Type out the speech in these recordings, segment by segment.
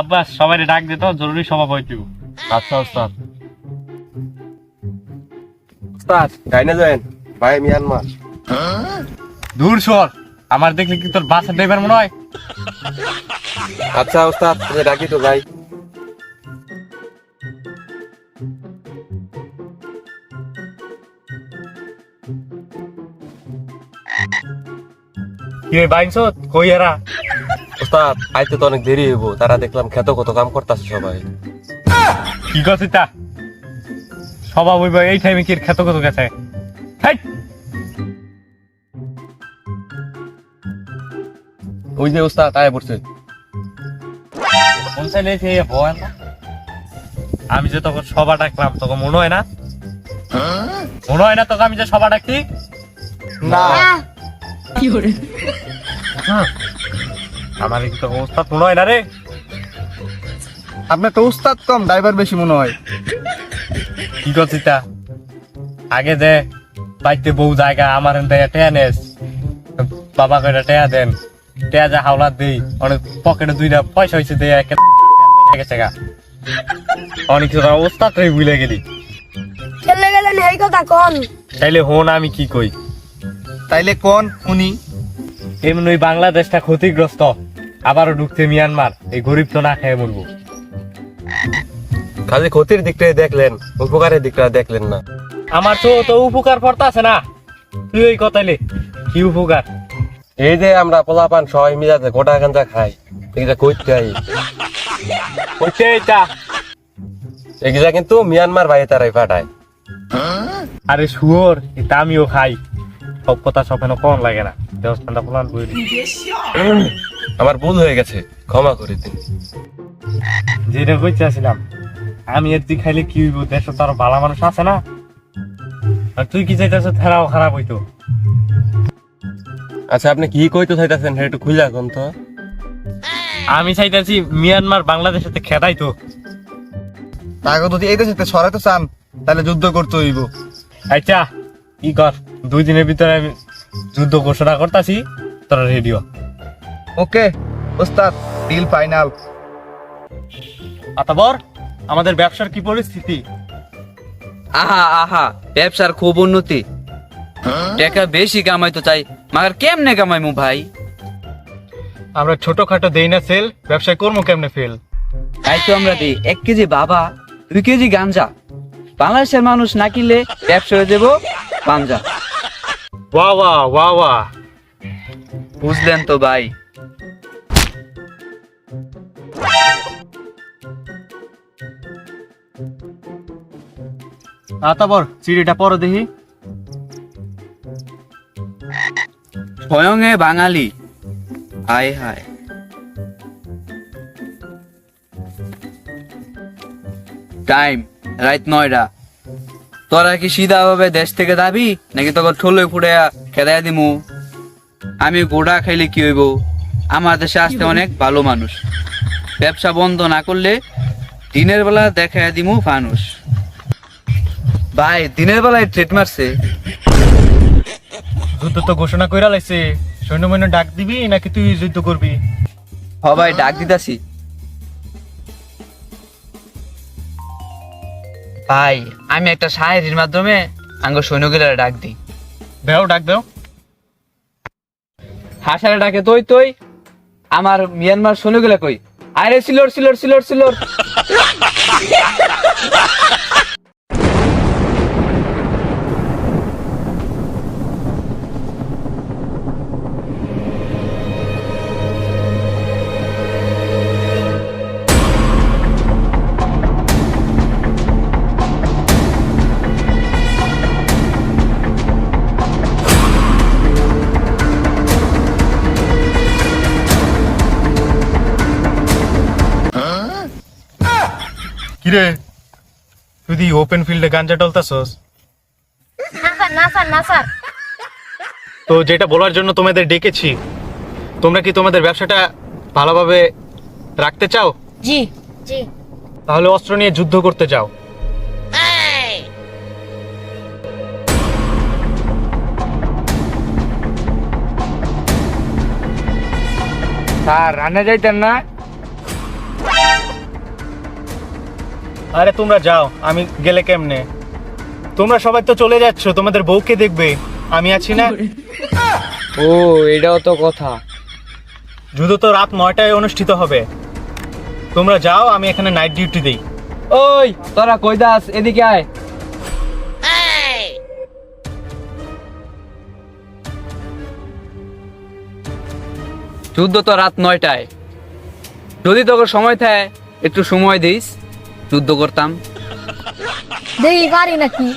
আব্বাস সবাই ডাক দিত জরুরি সভা বইতে। আচ্ছা ওস্তাদ। ওস্তাদ গাইনা যাবেন? ভাই মিয়ানমার। দূর সর আমার দেখলে কি তোর বাসের ড্রাইভার মনে হয়? আচ্ছা ওস্তাদ তুমি ডাকি তো ভাই। কি বাইনছ কই এরা? ওস্তাদ আইতে তো অনেক দেরি হইব। তারা দেখলাম খেত কত কাম করতেছে সবাই। কি তা? সভা বইব এই টাইমে কি খেত কত গেছে? ওই যে ওস্তাদ আয় পড়ছে। কোন সাইলে সে না? আমি যে তখন সভা ডাকলাম তখন মনে হয় না? মনে হয় না তোকে আমি যে সভা ডাকছি? না। কি হ্যাঁ। আমার কি তোকে ওস্তাদ মনে হয় না রে? আপনার তো উস্তাদ কম ড্রাইভার বেশি মনে হয়। কি করছিস তা? আগে যে বাইতে বউ জায়গা আমার দেয়া টেয়া নেস। বাবা কয়টা টেয়া দেন। টেয়া যা হাওলাত দেই অনেক পকেটে দুইটা পয়সা হয়েছে দেয়া একে গেছে গা। অনেক কিছু অবস্থা তুই ভুলে গেলি। খেলে গেলেন এই কথা কোন। তাইলে হন আমি কি কই? তাইলে কোন উনি এমনি বাংলাদেশটা ক্ষতিগ্রস্ত। আবারও ঢুকছে মিয়ানমার। এই গরিব তো না খেয়ে মরবো। খালি ক্ষতির দিকটাই দেখলেন, উপকারের দিকটা দেখলেন না। আমার তো তো উপকার পড়তা আছে না। তুই ওই কথাইলে কি উপকার? এই যে আমরা পোলাপান সবাই মিলে যে গোটা গাঞ্জা খাই, এগুলা কইতে আই ওইটা এটা এগুলা কিন্তু মিয়ানমার ভাই তারাই পাঠায়। আরে শুয়োর, এটা আমিও খাই। সব কথা সব হেন কম লাগে না। করে দিই। আমার ভুল হয়ে গেছে ক্ষমা করে দিন। যেটা কইতেছিলাম আমি এর তুই খাইলে কি হইব? দেশ তো আরও ভালো মানুষ আছে না। আর তুই কি চাইতেছ থেরাও খারাপ হইতো। আচ্ছা আপনি কি কইতে চাইতেছেন একটু খুলে এখন তো। আমি চাইতেছি মিয়ানমার বাংলাদেশের সাথে খেদাই তো। তাকে যদি এই দেশে সরাইতে চান তাহলে যুদ্ধ করতে হইব। আচ্ছা কি কর দুই দিনের ভিতরে আমি যুদ্ধ ঘোষণা করতেছি তোরা রেডিও ওকে উস্তাদ ডিল ফাইনাল আতাবর আমাদের ব্যবসার কি পরিস্থিতি? আহা আহা ব্যবসার খুব উন্নতি। টাকা বেশি কামাইতো চাই মাগার কেমনে কামাইমু ভাই? আমরা ছোটখাটো দেই না সেল ব্যবসায় কর্ম কেমনে ফেল? তাই তো আমরা দিই এক কেজি বাবা দুই কেজি গাঞ্জা। বাংলাদেশের মানুষ না কিনলে ব্যবসা হয়ে দেবো পাঞ্জা ওয়া ওয়া ওয়া ওয়া। বুঝলেন তো ভাই আতাবর চিড়িটা পরে দেখি। স্বয়ং এ বাঙালি। হায় হায়। টাইম রাত নয়টা। তোরা কি সিধা ভাবে দেশ থেকে যাবি নাকি তোকে ঠোলে ফুড়ে খেদাই দিমু? আমি গোড়া খাইলে কি হইব? আমার দেশে আসতে অনেক ভালো মানুষ। ব্যবসা বন্ধ না করলে দিনের বেলা দেখায় দিমু ফানুষ। ভাই দিনের বেলায় ট্রেড মারছে। যুদ্ধ তো ঘোষণা কইরা লাইছে। সৈন্য মৈন্য ডাক দিবি নাকি তুই যুদ্ধ করবি? সবাই ডাক দিতাছি। ভাই আমি একটা শায়েরির মাধ্যমে আঙ্গ সৈন্যগুলার ডাক দিই। দেও ডাক দেও। হাসারে ডাকে তৈ তৈ আমার মিয়ানমার সৈন্য সৈন্যগুলা কই? আরে সিলোর সিলোর সিলোর সিলোর। তুই দি ওপেন ফিল্ডে গাঞ্জা টলতাছস? না স্যার না স্যার না স্যার। তো যেটা বলার জন্য তোমাদের ডেকেছি তোমরা কি তোমাদের ব্যবসাটা ভালোভাবে রাখতে চাও? জি। জি। তাহলে অস্ত্র নিয়ে যুদ্ধ করতে চাও স্যার রান্না যাইতেন না? আরে তোমরা যাও আমি গেলে কেমনে? তোমরা সবাই তো চলে যাচ্ছ তোমাদের বউকে দেখবে। আমি আছি না? ও এটাও তো কথা। যুদ্ধ তো রাত নয়টায় অনুষ্ঠিত হবে। তোমরা যাও আমি এখানে নাইট ডিউটি দিই। ওই তোরা কই দাস এদিকে আয়। যুদ্ধ তো রাত নয়টায়। যদি তোকে সময় থাকে একটু সময় দিস। যুদ্ধ করতাম। দেখি পারি নাকি?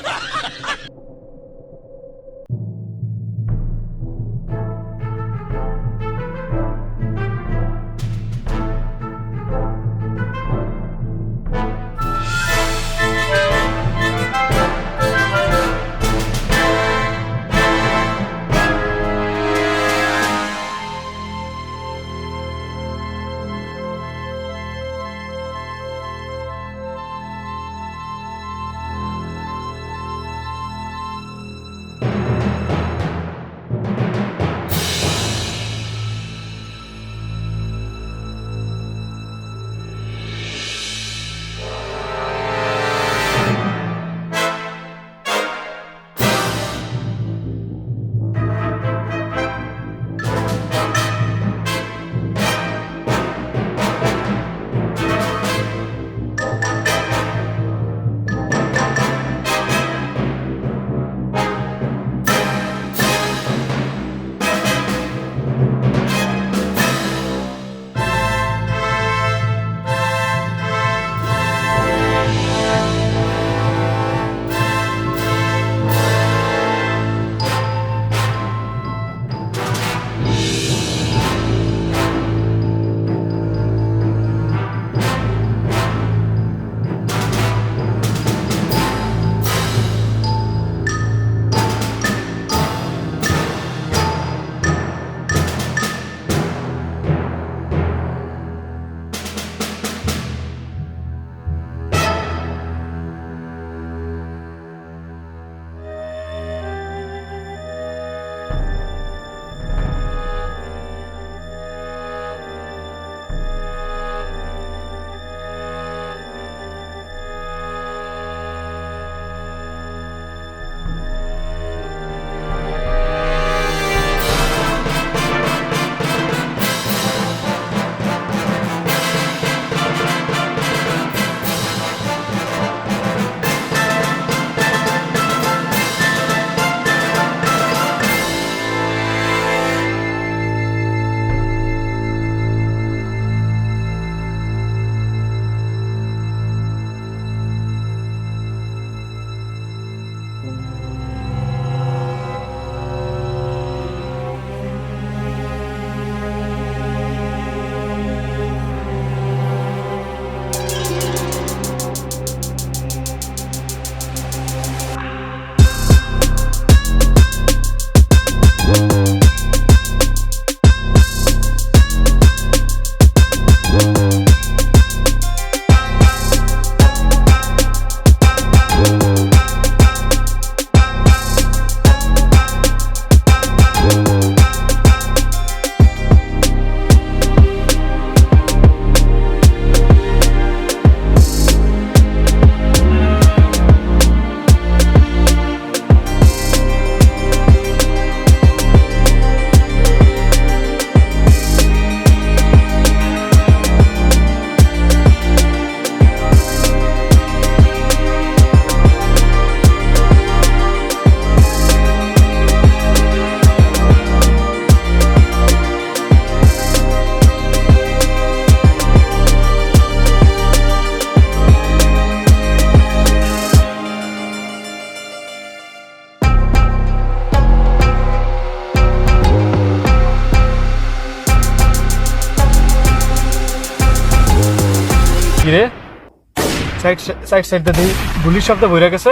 সাইড সাইড সাইড দিয়ে গুলির শব্দ বইরা গেছে।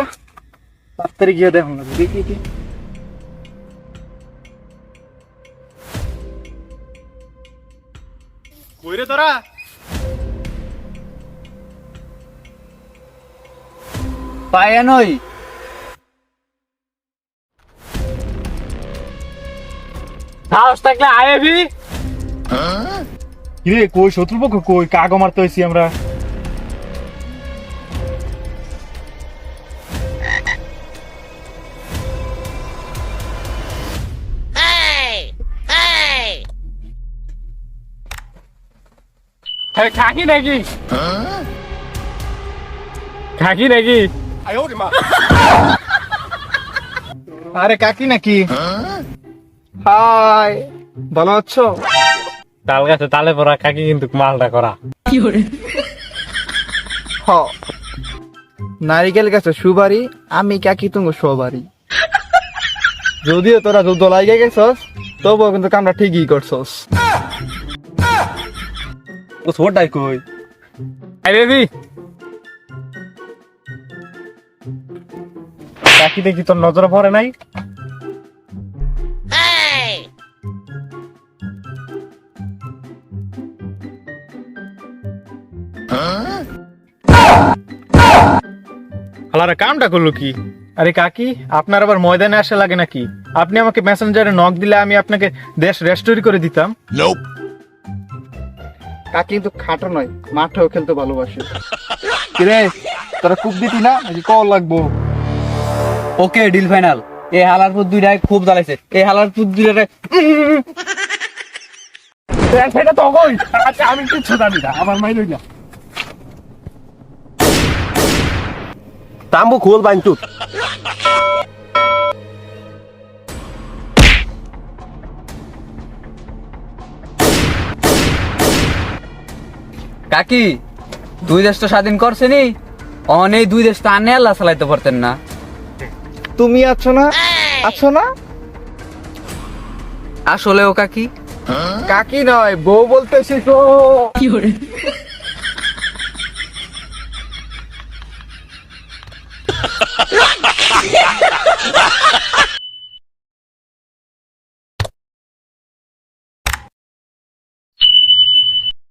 তাড়াতাড়ি গিয়ে দেখুন না দেখি কি কইরে তোরা? পায়া নই। সাহস থাকলে আয়েবি কিরে কই শত্রুপক্ষ? কই কাগো মারতে হইছি আমরা? খাকি নাকি খাকি নাকি আরে কাকি নাকি? হাই ভালো আছো? তাল গাছে তালে পড়া কাকি কিন্তু মালটা করা। হ। নারিকেল গাছে সুবারি আমি কাকি তুমি সবারি। যদিও তোরা যুদ্ধ লাগে গেছস তবুও কিন্তু কামটা ঠিকই করছস। ও ছোটাই কই? আই বেবি। কাকি দেখি তোর নজরে পড়ে নাই? আলারা কামটা করল কি? আরে কাকি আপনার আবার ময়দানে আসা লাগে নাকি? আপনি আমাকে মেসেঞ্জারে নক দিলে আমি আপনাকে দেশ রেস্টোরি করে দিতাম। কাকি কিন্তু খাটো নয় মাঠেও খেলতে ভালোবাসে। কিরে তোরা খুব দিতি না? নাকি কল লাগবো? Okay deal final. এই হালার পুত দুইটাই খুব জ্বালাইছে। এই হালার পুত দুইটাই সেটা তো কই আচ্ছা আমি কিচ্ছু জানি না আমার লইলা তাম্বু খোল বাইন কাকি দুই দেশ তো স্বাধীন করছে নি অনেক দুই দেশ তো আনে আল্লাহ চালাইতে পারতেন না। তুমি আছো না? আছো না? আসলে ও কাকি কাকি নয় বউ বলতেছি তো